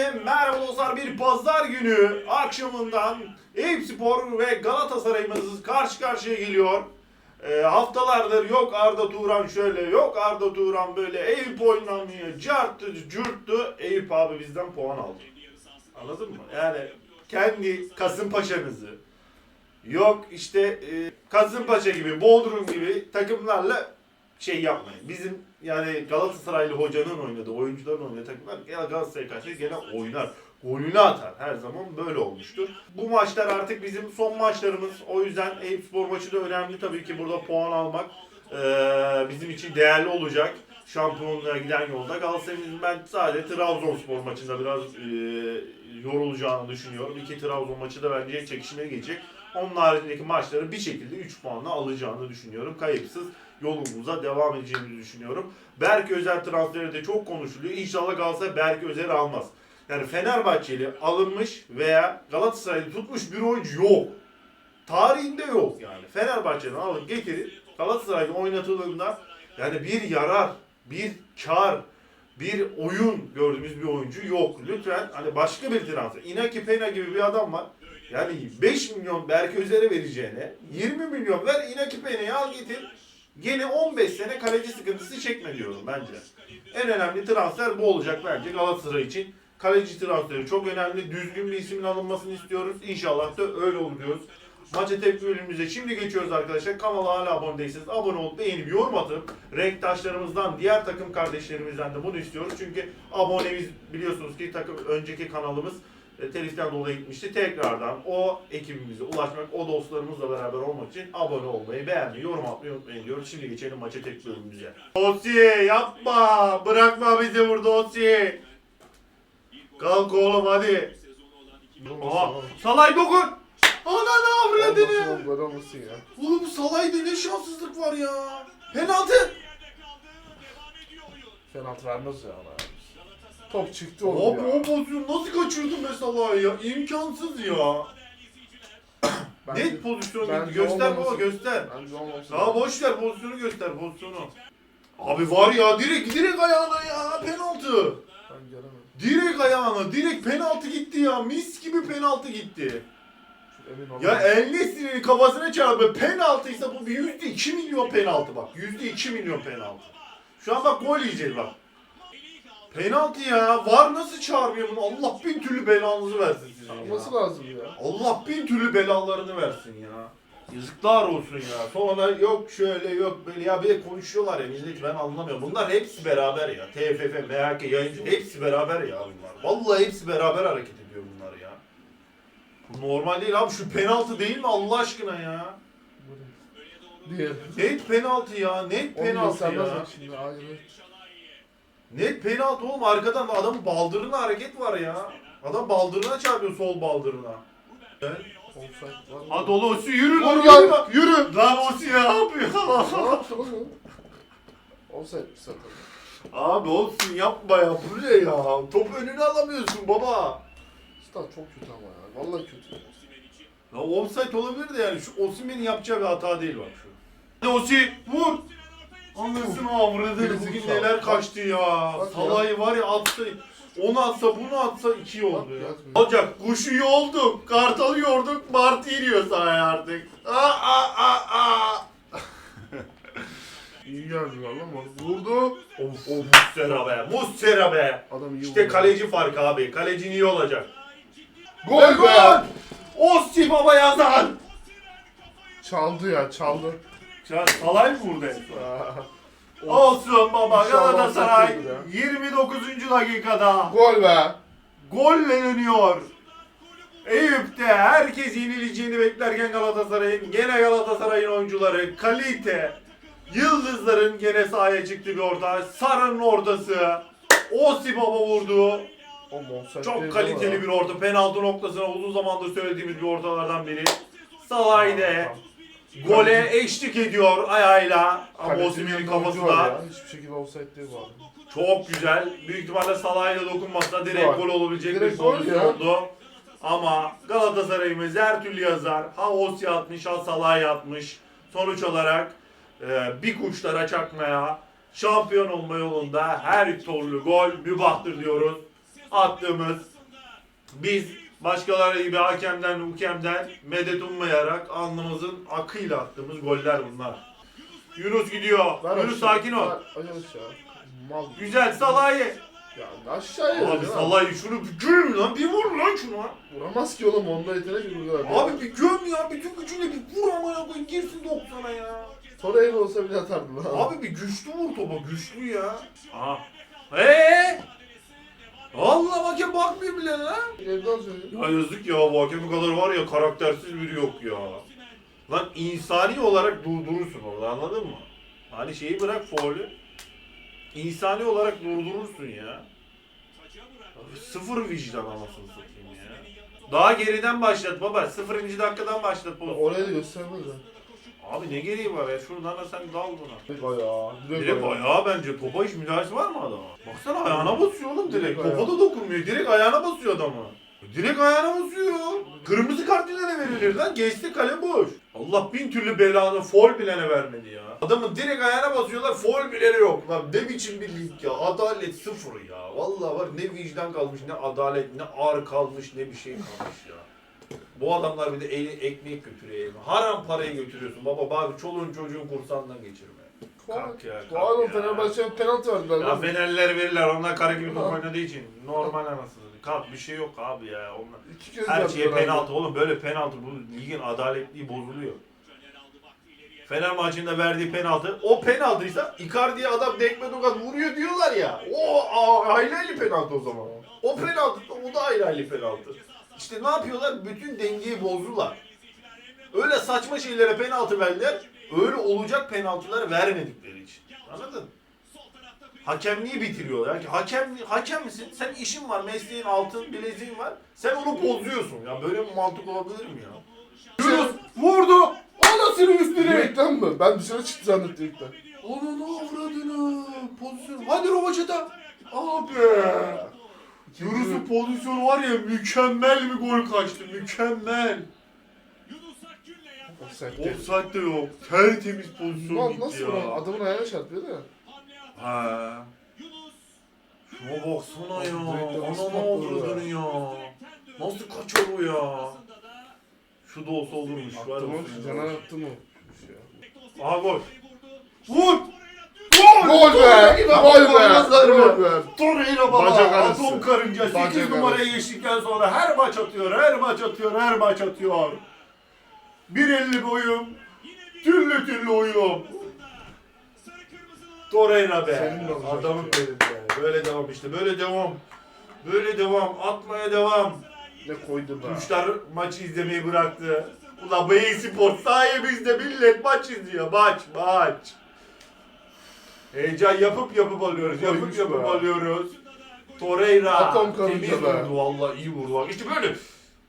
Herkese merhaba dostlar. Bir pazar günü akşamından Eyüp Spor ve Galatasaray'ımız karşı karşıya geliyor. Ee, haftalardır yok Arda Turan şöyle, yok Arda Turan böyle, Eyüp oynamıyor, carttı, cürttü. Eyüp abi bizden puan aldı. Anladın mı? Yani kendi Kasımpaşa'nızı, yok işte e, Kasımpaşa gibi, Bodrum gibi takımlarla şey yapmayın. Bizim yani Galatasaraylı hocanın oynadığı, oyuncuların oynadığı takımlar gene Galatasaray'a karşı gene oynar. Golünü atar. Her zaman böyle olmuştur. Bu maçlar artık bizim son maçlarımız. O yüzden Eyüp Spor maçı da önemli tabii ki burada puan almak eee, bizim için değerli olacak. Şampiyonluğa giden yolda. Galatasaray'ın ben sadece Trabzonspor maçında biraz eee, yorulacağını düşünüyorum. İki Trabzon maçı da bence çekişmeli geçecek. Onun haricindeki maçları bir şekilde 3 puanla alacağını düşünüyorum. Kayıpsız yolumuza devam edeceğimizi düşünüyorum. Berk Özel transferi de çok konuşuluyor. İnşallah Galatasaray Berk Özel almaz. Yani Fenerbahçeli alınmış veya Galatasaray'da tutmuş bir oyuncu yok. Tarihinde yok yani. Fenerbahçe'den alıp getirip Galatasaray'da oynatıldığında yani bir yarar, bir kar, bir oyun gördüğümüz bir oyuncu yok. Lütfen hani başka bir transfer. Inaki Pena gibi bir adam var. Yani 5 milyon Berk Özer'e vereceğine 20 milyon ver Inaki Pena'yı al getir. Gene 15 sene kaleci sıkıntısı çekme diyorum bence. En önemli transfer bu olacak bence Galatasaray için. Kaleci transferi çok önemli. Düzgün bir ismin alınmasını istiyoruz. İnşallah da öyle olur diyoruz. Maça tepki bölümümüze şimdi geçiyoruz arkadaşlar. Kanala hala abone değilseniz abone olup beğenip yorum atıp renktaşlarımızdan, diğer takım kardeşlerimizden de bunu istiyoruz. Çünkü abonemiz biliyorsunuz ki takım önceki kanalımız teliften dolayı gitmişti. Tekrardan o ekibimize ulaşmak, o dostlarımızla beraber olmak için abone olmayı, beğenmeyi, yorum atmayı unutmayın diyoruz. Şimdi geçelim maça tepki bölümümüze. Osi yapma! Bırakma bizi burada Osi! Kalk oğlum hadi. Aha, Salay dokun! Ana ne avradını! Gol olmasın ya. Oğlum Salay'da ne şanssızlık var ya. Penaltı. Penaltı vermez ya ona. Top çıktı Abi oğlum ya. o pozisyonu nasıl kaçırdın be Salah'ı ya? İmkansız ya. Bence- Net pozisyon bence göster baba olmaması- göster. Bence. Daha boş ver pozisyonu göster pozisyonu. Abi var ya direkt direkt ayağına ya penaltı. Ben göremedim. Direkt ayağına direkt penaltı gitti ya. Mis gibi penaltı gitti. Çok emin olamadım. Ya El Nesri'nin kafasına çarpıyor. Penaltıysa bu bir yüzde iki milyon penaltı bak. Yüzde iki milyon penaltı. Şu an bak gol yiyeceğiz bak. Penaltı ya. Var nasıl çağırmıyor bunu? Allah bin türlü belanızı versin sizin ya. Olması lazım ya. Allah bin türlü belalarını versin ya. Yazıklar olsun ya. Sonra yok şöyle yok böyle ya bir de konuşuyorlar ya millet ben anlamıyorum. Bunlar hepsi beraber ya. TFF, MHK, yayıncı hepsi beraber ya bunlar. Vallahi hepsi beraber hareket ediyor bunlar ya. Bu normal değil abi şu penaltı değil mi Allah aşkına ya? Diye. Net penaltı ya, net penaltı ya. şimdi. Net penaltı oğlum arkadan adamın baldırına hareket var ya. Adam baldırına çarpıyor sol baldırına. Offside var. Hadi oğlum Osi yürü lan Vur yürü. gel. Yürü. Lan Osi ne yapıyor? Ne yaptı oğlum? Offside bir zaten. Abi olsun yapma ya bu ne ya? Top önüne alamıyorsun baba. Stat çok kötü ama ya. Vallahi kötü. Ya offside olabilir de yani şu Osimhen'in yapacağı bir hata değil bak şu. Hadi Osi vur. Anlasın avradını bugün neler kaçtı ya. Salah'ı var ya atsa onu atsa bunu atsa iki oldu ya. Olacak kuşu yolduk, kartalı yorduk, martı iniyor sahaya artık. Aa aa aa aa. İyi geldi lan bak. Vurdu. Of of Muslera be, Muslera be. Adam iyi İşte vurdu. kaleci farkı abi. Kalecin iyi olacak. Gol be. Ossi baba yazan. Çaldı ya çaldı. Ya Salay mı vurdu en son? Aa. Olsun baba İnşallah Galatasaray saklıdır 29. dakikada Gol be. golle dönüyor. Eyüp'te herkes yenileceğini beklerken Galatasaray'ın gene Galatasaray'ın oyuncuları kalite yıldızların gene sahaya çıktı bir orta. Sarı'nın ortası. Osi baba vurdu. O Çok kaliteli bir orta. Penaltı noktasına uzun zamandır söylediğimiz bir ortalardan biri. Salah'de gole eşlik ediyor ayağıyla. Ama Osimhen'in kafası da. Hiçbir şekilde offside değil bu arada. çok güzel. Büyük ihtimalle Salah'la dokunmazsa direkt Gol. gol olabilecek Direkt bir gol pozisyon ya. oldu. Ama Galatasaray'ımız her türlü yazar. Ha Osi atmış, ha Salah atmış. Sonuç olarak e, bir kuşlara çakmaya, şampiyon olma yolunda her türlü gol mübahtır diyoruz. attığımız biz başkaları gibi hakemden hukemden medet ummayarak alnımızın akıyla attığımız goller bunlar. Yunus gidiyor. Ver Yunus aşağı, sakin ol. ver aşağı. Mal. Güzel Salah'ı. Ya aşağıya Abi yürü lan. Salah'ı şunu bir göm lan bir vur lan şunu. Vuramaz ki oğlum onda yetenek yok. Abi bir göm ya bütün gücüyle bir vur amına koyayım girsin 90'a ya. Torreira olsa bile atardı lan. Abi bir güçlü vur topa güçlü ya. Aha. Eee? Allah hakem bakmıyor bile lan. Evden söylüyor. Ya yazık ya bu hakemin kadar var ya karaktersiz biri yok ya. Lan insani olarak durdurursun orada anladın mı? Hani şeyi bırak faulü. İnsani olarak durdurursun ya. Sıfır vicdan anasını satayım ya. Daha geriden başlat baba. Sıfırıncı dakikadan başlat bu. Oraya da göstermez ha. Abi ne gereği var ya? Şuradan da sen dal buna. Direkt ayağı. Direkt, ayağı. bence. Topa hiç müdahalesi var mı adama? Baksana ayağına basıyor oğlum direkt. Direkt Topa ayağı. da dokunmuyor. Direkt ayağına basıyor adamı. Direkt ayağına basıyor. Kırmızı kart bilene verilir lan. Geçti kale boş. Allah bin türlü belanı foul bilene vermedi ya. Adamın direkt ayağına basıyorlar. Foul bilene yok. Lan ne biçim bir lig ya. Adalet sıfır ya. Vallahi var ne vicdan kalmış ne adalet ne ar kalmış ne bir şey kalmış ya. Bu adamlar bir de eli ekmek götürüyor elime. Haram parayı götürüyorsun baba bari çoluğun çocuğun kursandan geçirme. Kalk ya, kalk Doğal ya. Fenerbahçe'ye penaltı verdiler Ya lan. Fenerliler verirler onlar kara gibi top oynadığı için. Normal anasını. Kalk bir şey yok abi ya. Onlar... İki kez Her yaptılar şeye abi. penaltı oğlum böyle penaltı bu ligin adaletliği bozuluyor. Fener maçında verdiği penaltı o penaltıysa Icardi'ye adam dekme tokat vuruyor diyorlar ya. O a- penaltı o zaman. O penaltı o da ayrı ayrı penaltı. İşte ne yapıyorlar? Bütün dengeyi bozdular. Öyle saçma şeylere penaltı verdiler. Öyle olacak penaltıları vermedikleri için. Anladın? Hakemliği bitiriyorlar. Yani hakem hakem misin? Sen işin var, mesleğin altın bileziğin var. Sen onu bozuyorsun. Ya böyle bir mantık olabilir mi ya? Yunus vurdu. Anasını üstüne. Direkten mi? Ben dışarı çıktı zannettim direkten. Onun avradını. Pozisyon. Hadi Rovaçata. Abi. Yunus'un pozisyonu var ya mükemmel bir gol kaçtı. Mükemmel. Offside. Offside de yok. Tertemiz pozisyon Mal gitti nasıl ya. vuran? Adamın ayağına çarpıyor da. Ha. Şuna baksana ya. Nasıl Ananı patladı avradını ya. Nasıl kaçar o ya? Şu da olsa olurmuş. var Attı mı? olsun ya. Caner attı mı? Şey Aha gol. Vur! Gol be! Gol be! Gol be! Torreira baba. Bacak arası. Atom karınca. 8 Bacak numaraya arası. geçtikten sonra her maç atıyor, her maç atıyor, her maç atıyor. 1.50 boyum. Türlü türlü oyun. Torreira be. Senin de olacak Adamın ya. benim be. Böyle devam işte. Böyle devam. Böyle devam. Atmaya devam. Ne koydu be? Kuşlar maçı izlemeyi bıraktı. Ulan Beyin Spor sayemizde millet maç izliyor. Maç, maç. Heyecan yapıp yapıp alıyoruz. Yapıp yapıp alıyoruz. Torreira. Karınca temiz be. vurdu vallahi iyi vurdu. Bak İşte böyle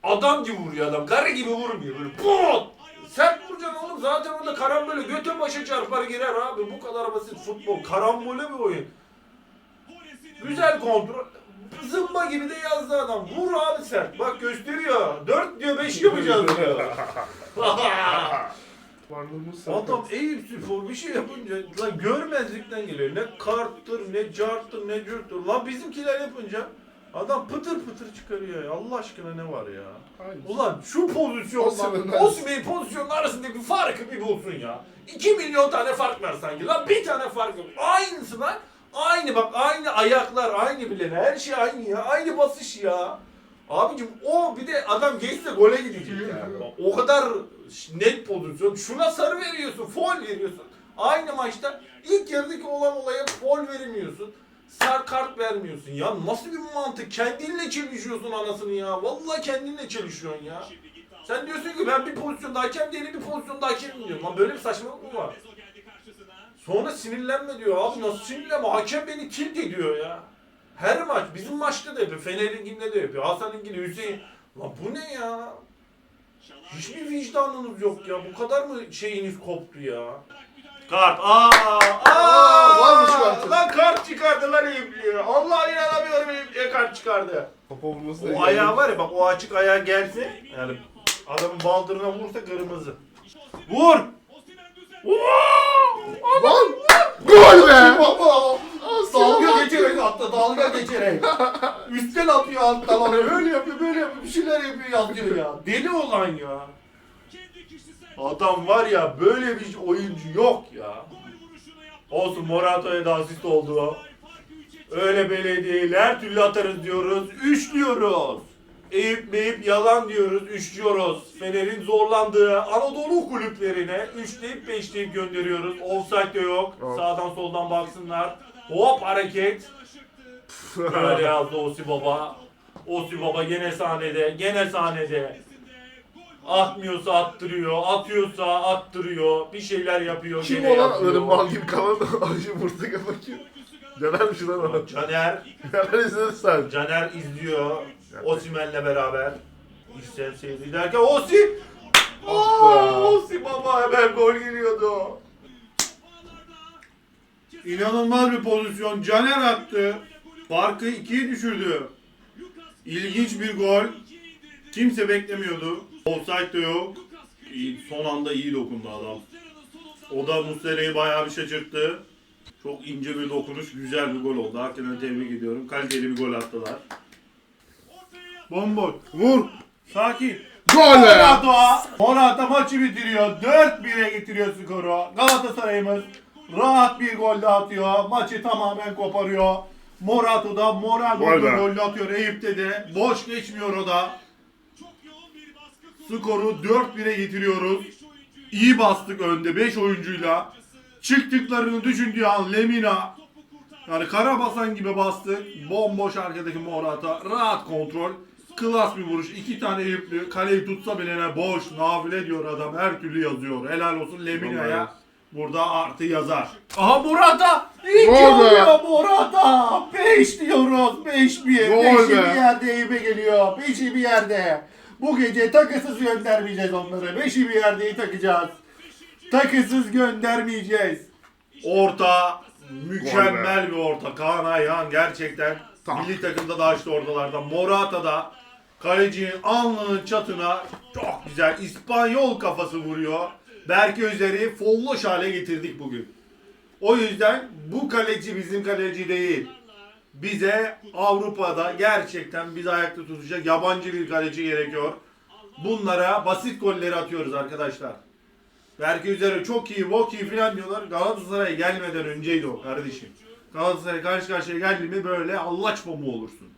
adam gibi vuruyor adam. Karı gibi vurmuyor. Böyle put. Sert vuracaksın oğlum. Zaten orada karambole göte başa çarpar girer abi. Bu kadar basit futbol. Karambole bir oyun. Güzel kontrol. Zımba gibi de yazdı adam. Vur abi sert. Bak gösteriyor. 4 diyor 5 yapacağız diyor. Varlığımız adam Eyüp Spor bir şey yapınca lan görmezlikten geliyor. Ne karttır, ne carttır, ne cürttür. Lan bizimkiler yapınca adam pıtır pıtır çıkarıyor ya. Allah aşkına ne var ya. Aynı. Ulan şu pozisyonla Osimhen'den- Osimhen pozisyonun arasındaki farkı bir bulsun ya. 2 milyon tane fark var sanki. Lan bir tane fark yok. Aynısı lan. Aynı bak aynı ayaklar, aynı bilene. Her şey aynı ya. Aynı basış ya. Abicim o bir de adam geçse gole gidecek yani. O kadar net pozisyon. Şuna sarı veriyorsun, foul veriyorsun. Aynı maçta ilk yarıdaki olan olaya foul veremiyorsun. Sar kart vermiyorsun. Ya nasıl bir mantık? Kendinle çelişiyorsun anasını ya. Vallahi kendinle çelişiyorsun ya. Sen diyorsun ki ben bir pozisyonda hakem değilim, bir pozisyonda hakemim diyorum. Lan böyle bir saçmalık mı var? Sonra sinirlenme diyor. Abi nasıl sinirlenme? Hakem beni tilt ediyor ya. Her maç, bizim maçta da yapıyor. Fener'inkinde de yapıyor. Hasan'ınkinde, Hüseyin. Lan bu ne ya? Hiçbir vicdanınız yok ya. Bu kadar mı şeyiniz koptu ya? Kart. Aa! Aa! varmış kartı. Lan kart çıkardılar Eyüplü'ye. Allah inanamıyorum Eyüplü'ye kart çıkardı. Topa vurması da O ayağı var ya bak o açık ayağı gelse yani adamın baldırına vursa kırmızı. Vur! Lan! Gol be! Baba! Dalga Dalga geçerek. Üstten atıyor alttan alıyor. Öyle yapıyor, böyle yapıyor. Bir şeyler yapıyor, yazıyor ya. Deli olan ya. Adam var ya böyle bir oyuncu yok ya. Olsun Morata'ya da asist oldu. Öyle böyle değil. Her türlü atarız diyoruz. Üçlüyoruz. Eyüp meyip yalan diyoruz. Üçlüyoruz. Fener'in zorlandığı Anadolu kulüplerine üçleyip beşleyip gönderiyoruz. Offside de. Yok. Sağdan soldan baksınlar. Hop hareket. Böyle yazdı Osi Baba. Osi Baba gene sahnede. Gene sahnede. Atmıyorsa attırıyor, atıyorsa attırıyor, bir şeyler yapıyor, Kim gene o lan? yapıyor. Öyle mal gibi kalan acı yumurta bakıyor. Caner'miş lan o. Caner, Caner izledin sen. Caner izliyor. Osimen'le beraber. İşten sevdi derken Osi! Ah Aa. Osi baba hemen gol geliyordu. İnanılmaz bir pozisyon. Caner attı. Farkı ikiye düşürdü. İlginç bir gol. Kimse beklemiyordu. Offside de yok. İyi, son anda iyi dokundu adam. O da Muslera'yı bayağı bir şaşırttı. Çok ince bir dokunuş, güzel bir gol oldu. Hakikaten tebrik ediyorum. Kaliteli bir gol attılar. Bomboş. Vur. Sakin. Gol! Morata, Morata maçı bitiriyor. 4-1'e getiriyor skoru. Galatasaray'ımız rahat bir gol de atıyor. Maçı tamamen koparıyor. Morata da moral Gol bozduğu be. golle atıyor. Eyüp'te de. Boş geçmiyor o da. Skoru 4-1'e getiriyoruz. İyi bastık önde 5 oyuncuyla. Çıktıklarını düşündüğü an Lemina yani karabasan gibi bastık. Bomboş arkadaki Morata. Rahat kontrol. Klas bir vuruş. iki tane Eyüplü. Kaleyi tutsa bile ne boş. Nafile diyor adam. Her türlü yazıyor. Helal olsun Lemina'ya. Burada artı yazar. Aha Morata! İyi ki Gol be! oluyor Morata! 5 diyoruz. 5 bir. Gol 5'i be! bir yerde Eyüp'e geliyor. 5'i bir yerde. Bu gece takısız göndermeyeceğiz onları. 5'i bir yerde takacağız. Takısız göndermeyeceğiz. Orta mükemmel bir orta. Kaan Ayhan gerçekten Tamam. milli takımda da açtı ortalarda. Morata da kalecinin alnının çatına çok güzel İspanyol kafası vuruyor. Berke Özer'i folloş hale getirdik bugün. O yüzden bu kaleci bizim kaleci değil. Bize Avrupa'da gerçekten bizi ayakta tutacak yabancı bir kaleci gerekiyor. Bunlara basit golleri atıyoruz arkadaşlar. Berke üzere çok iyi, bok iyi falan diyorlar. Galatasaray'a gelmeden önceydi o kardeşim. Galatasaray karşı karşıya geldi mi böyle allaç pamuğu olursun.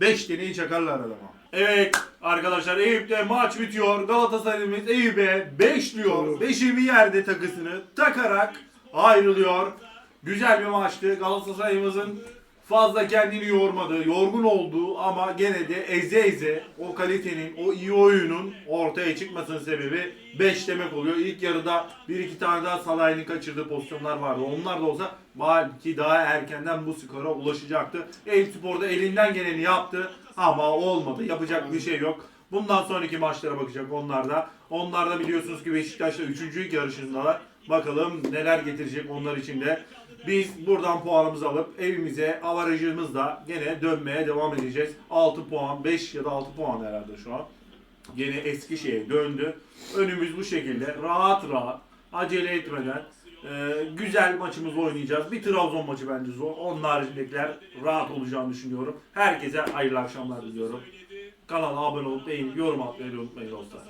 5 deneyi çakarlar adama. Evet arkadaşlar Eyüp'te maç bitiyor. Galatasaray'ımız Eyüp'e 5 diyor. 5'i bir yerde takısını takarak ayrılıyor. Güzel bir maçtı. Galatasaray'ımızın fazla kendini yormadığı, yorgun olduğu ama gene de eze eze o kalitenin, o iyi oyunun ortaya çıkmasının sebebi 5 demek oluyor. İlk yarıda bir iki tane daha Salah'ın kaçırdığı pozisyonlar vardı. Onlar da olsa belki daha erkenden bu skora ulaşacaktı. Eyüp Spor'da elinden geleni yaptı ama olmadı. Yapacak bir şey yok. Bundan sonraki maçlara bakacak onlar da. Onlar da biliyorsunuz ki Beşiktaş'ta 3. ilk yarışındalar. Bakalım neler getirecek onlar için de. Biz buradan puanımızı alıp evimize avarajımızla gene dönmeye devam edeceğiz. 6 puan, 5 ya da 6 puan herhalde şu an. Gene eski şeye döndü. Önümüz bu şekilde rahat rahat acele etmeden e, güzel maçımızı oynayacağız. Bir Trabzon maçı bence zor. Onun haricindekiler rahat olacağını düşünüyorum. Herkese hayırlı akşamlar diliyorum. Kanala abone olup beğenip yorum atmayı unutmayın dostlar.